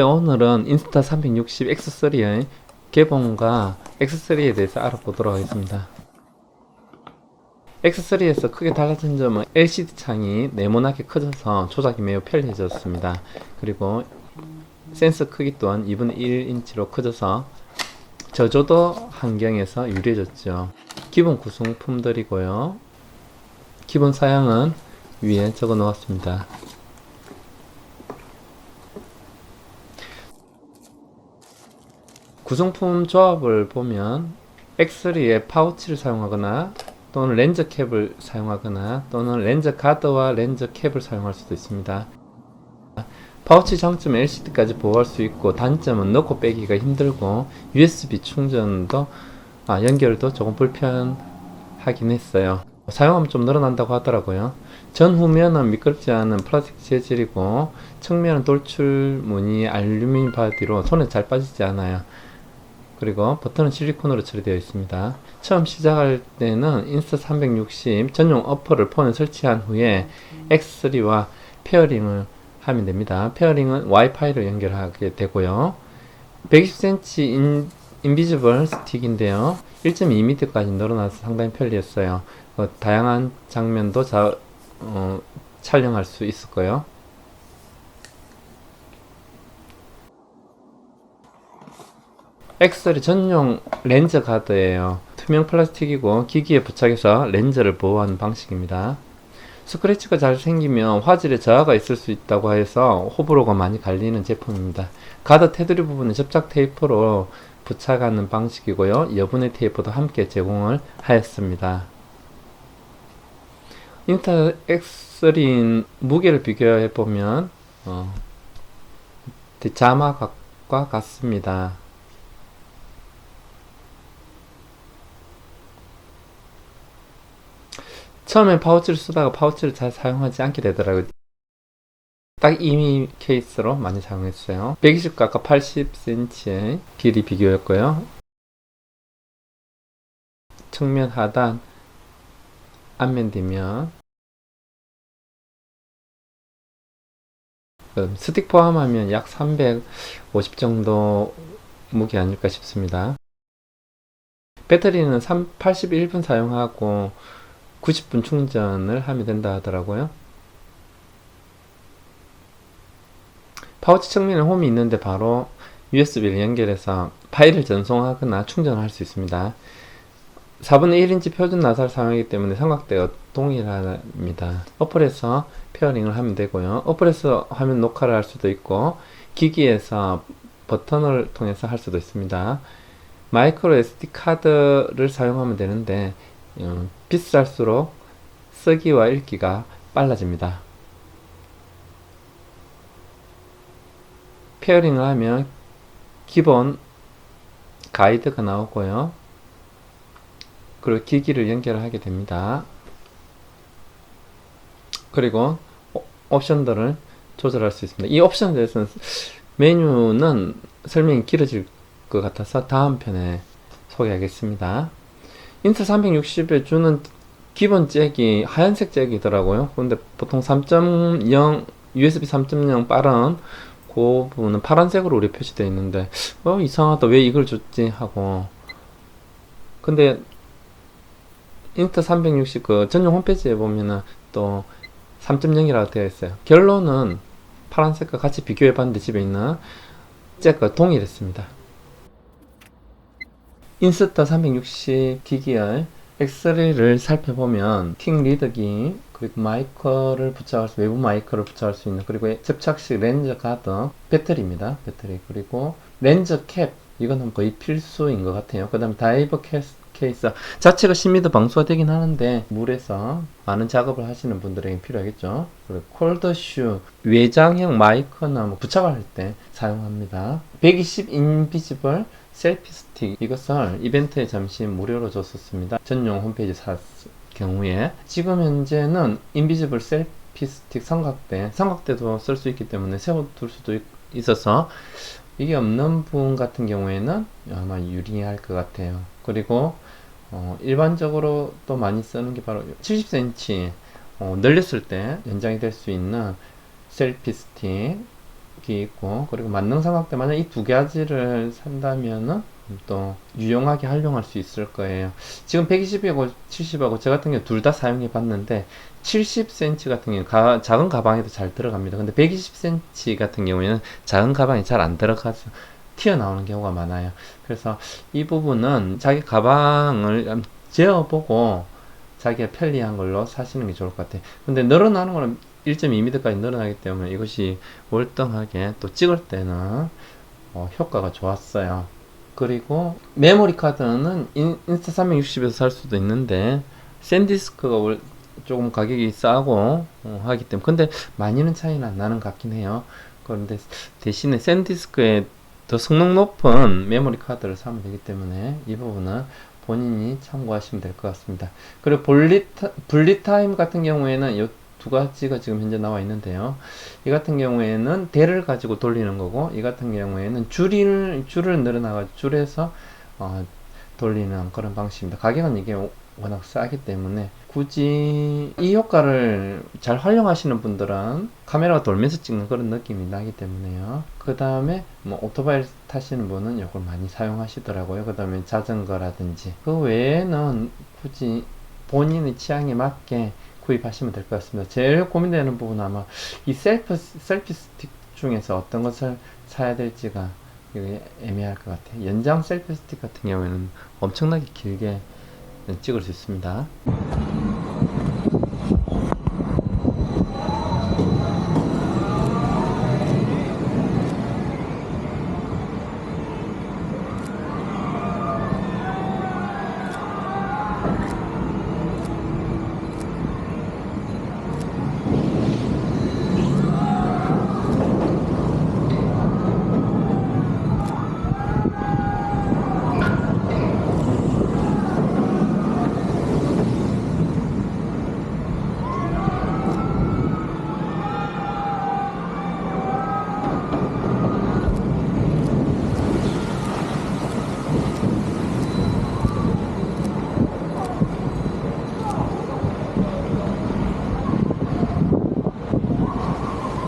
안녕하세요. 오늘은 인스타 360 X3의 개봉과 X3에 대해서 알아보도록 하겠습니다. X3에서 크게 달라진 점은 LCD 창이 네모나게 커져서 조작이 매우 편리해졌습니다. 그리고 센서 크기 또한 2분의 1인치로 커져서 저조도 환경에서 유리해졌죠. 기본 구성품들이고요. 기본 사양은 위에 적어 놓았습니다. 구성품 조합을 보면 X3에 파우치를 사용하거나 또는 렌즈 캡을 사용하거나 또는 렌즈 가드와 렌즈 캡을 사용할 수도 있습니다. 파우치 장점은 LCD까지 보호할 수 있고 단점은 넣고 빼기가 힘들고 USB 충전도 아, 연결도 조금 불편하긴 했어요. 사용하면 좀 늘어난다고 하더라고요. 전 후면은 미끄럽지 않은 플라스틱 재질이고 측면은 돌출 무늬 알루미늄 바디로 손에 잘 빠지지 않아요. 그리고 버튼은 실리콘으로 처리되어 있습니다. 처음 시작할 때는 인스타 360 전용 어퍼를 폰에 설치한 후에 X3와 페어링을 하면 됩니다. 페어링은 와이파이로 연결하게 되고요. 120cm 인, 인비지블 스틱인데요. 1.2m까지 늘어나서 상당히 편리했어요. 어, 다양한 장면도 자, 어, 촬영할 수 있을 거예요. 엑셀이 전용 렌즈 가드예요. 투명 플라스틱이고 기기에 부착해서 렌즈를 보호하는 방식입니다. 스크래치가 잘 생기면 화질에 저하가 있을 수 있다고 해서 호불호가 많이 갈리는 제품입니다. 가드 테두리 부분에 접착 테이프로 부착하는 방식이고요. 여분의 테이프도 함께 제공을 하였습니다. 인터 X3 무게를 비교해 보면 어, 자마각과 같습니다. 처음에 파우치를 쓰다가 파우치를 잘 사용하지 않게 되더라고요. 딱 이미 케이스로 많이 사용했어요. 120과 아까 80cm의 길이 비교였고요. 측면 하단, 앞면 뒷면 음, 스틱 포함하면 약 350 정도 무게 아닐까 싶습니다. 배터리는 3, 81분 사용하고 90분 충전을 하면 된다 하더라고요. 파우치 측면에 홈이 있는데 바로 USB를 연결해서 파일을 전송하거나 충전할 수 있습니다. 4분의 1인치 표준 나사를 사용하기 때문에 삼각대가 동일합니다. 어플에서 페어링을 하면 되고요. 어플에서 화면 녹화를 할 수도 있고 기기에서 버튼을 통해서 할 수도 있습니다. 마이크로 SD 카드를 사용하면 되는데 어, 비쌀수록 쓰기와 읽기가 빨라집니다. 페어링을 하면 기본 가이드가 나오고요. 그리고 기기를 연결하게 됩니다. 그리고 옵션들을 조절할 수 있습니다. 이 옵션에 대해서는 메뉴는 설명이 길어질 것 같아서 다음 편에 소개하겠습니다. 인터 360에 주는 기본 잭이 하얀색 잭이더라고요. 근데 보통 3.0 USB 3.0 빠른 그 부분은 파란색으로 우리 표시되어 있는데 어 이상하다 왜 이걸 줬지 하고 근데 인터 360 그 전용 홈페이지에 보면은 또 3.0이라고 되어 있어요. 결론은 파란색과 같이 비교해 봤는데 집에 있는 잭과 동일했습니다. 인스타 360 기기의 엑스레이를 살펴보면 킹 리더기 그리고 마이커를 부착할 수 외부 마이커를 부착할 수 있는 그리고 접착식 렌즈 가드 배터리입니다. 배터리. 그리고 렌즈 캡 이거는 거의 필수인 것 같아요. 그 다음에 다이버 케이스, 케이스 자체가 10m 방수가 되긴 하는데 물에서 많은 작업을 하시는 분들에게 필요하겠죠. 그리고 콜더슈 외장형 마이커나 뭐 부착을 할 때 사용합니다. 120 인비지블 셀피 스틱 이것을 이벤트에 잠시 무료로 줬었습니다. 전용 홈페이지 사 경우에 지금 현재는 인비지블 셀피 스틱 삼각대 삼각대도 쓸 수 있기 때문에 세워둘 수도 있, 있어서 이게 없는 분 같은 경우에는 아마 유리할 것 같아요. 그리고 어, 일반적으로 또 많이 쓰는 게 바로 70cm 어, 늘렸을 때 연장이 될 수 있는 셀피 스틱 있고 그리고 만능 삼각대 만약 이 두 가지를 산다면은 또 유용하게 활용할 수 있을 거예요. 지금 120하고 70하고 저 같은 경우 둘 다 사용해 봤는데 70cm 같은 경우 가, 작은 가방에도 잘 들어갑니다. 근데 120cm 같은 경우에는 작은 가방에 잘안 들어가서 튀어나오는 경우가 많아요. 그래서 이 부분은 자기 가방을 재어보고 자기가 편리한 걸로 사시는 게 좋을 것 같아요. 근데 늘어나는 거는 1.2m까지 늘어나기 때문에 이것이 월등하게 또 찍을 때는 어, 효과가 좋았어요. 그리고 메모리 카드는 인, 인스타 360에서 살 수도 있는데 샌디스크가 월- 조금 가격이 싸고 어, 하기 때문에 근데 많이는 차이는 안 나는 것 같긴 해요. 그런데 대신에 샌디스크에 더 성능 높은 메모리 카드를 사면 되기 때문에 이 부분은 본인이 참고하시면 될 것 같습니다. 그리고 분리타, 분리타임 같은 경우에는 이 두 가지가 지금 현재 나와 있는데요. 이 같은 경우에는 대를 가지고 돌리는 거고, 이 같은 경우에는 줄을, 줄을 늘어나가지고 줄에서 어, 돌리는 그런 방식입니다. 가격은 이게 오- 워낙 싸기 때문에 굳이 이 효과를 잘 활용하시는 분들은 카메라가 돌면서 찍는 그런 느낌이 나기 때문에요. 그 다음에 뭐 오토바이 타시는 분은 이걸 많이 사용하시더라고요. 그 다음에 자전거라든지 그 외에는 굳이 본인의 취향에 맞게 구입하시면 될 것 같습니다. 제일 고민되는 부분은 아마 이 셀프 셀피 스틱 중에서 어떤 것을 사야 될지가 애매할 것 같아요. 연장 셀피 스틱 같은 경우에는 엄청나게 길게 찍을 수 있습니다.